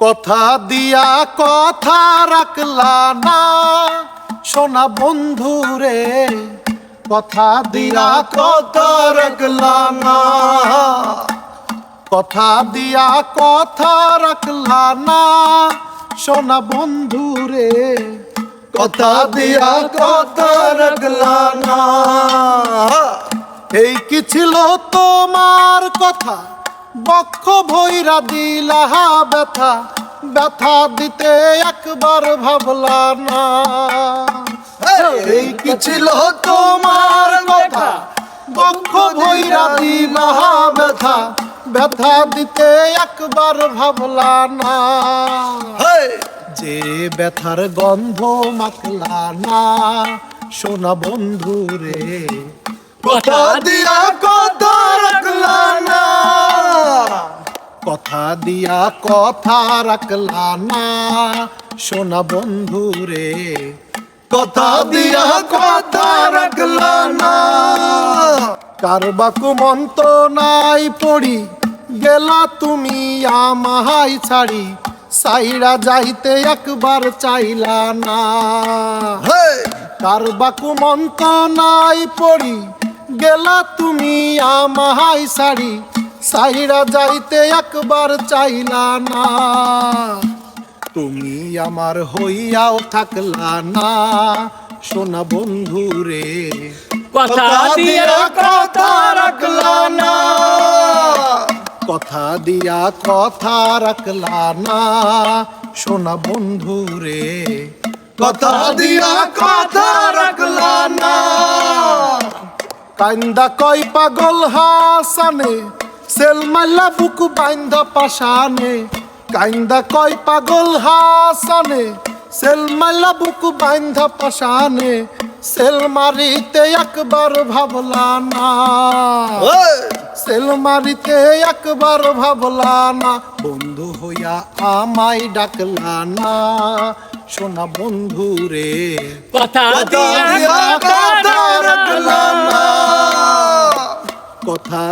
কথা দিয়া কথা রাখলা না। সোনা বন্ধু রে, কথা দিয়া কথা রাখলা না। কথা দিয়া কথা রাখলা না। সোনা বন্ধু রে, কথা দিয়া কথা রাখলা না। এই কি ছিল তোমার কথা? বক্ষ ভৈরা দিলা ব্যথা ব্যথা দিতে একবার ভাবলা না। এই কি ছিল তোমার কথা? বক্ষ ভৈরা দিলা ব্যথা ব্যথা দিতে একবার ভাবলা না। যে ব্যথার গন্ধ মাখলা না সোনা বন্ধু রে কথা দিয়া দিয়া কথা রাখলা না। সোনা বন্ধু রে কথা দিয়া কথা রাখলা না। কারবাকু মন্ত নাই পড়ি গেলা তুমি আমাহাই ছাড়ি। সাইরা যাইতে একবার চাইলা না। কারবাকু মন্ত নাই পড়ি গেলা তুমি আমাহাই ছাড়ি। সাইরা যাইতে একবার চাইলা না। তুমি আমার হইয়াও থাকলা না। সোনা বন্ধু রে কথা দিয়া কথা রাখলা না। কথা দিয়া কথা রাখলা না। সোনা বন্ধু রে কথা দিয়া কথা রাখলা না। কান্দা কই পাগল হাসানে সেলমাল্লা বুক বাইন্দা পাশানে কান্দা কই পাগল হাসানে। সেলমাল্লা বুক বাইন্দা পাশানে সেল মারিতে একবার ভাবলা না। সেল মারিতে একবার ভাবলা না বন্ধু হইয়া আমায় ডাকলা না। সোনা বন্ধু রে কথা দিয়া দিয়া কথা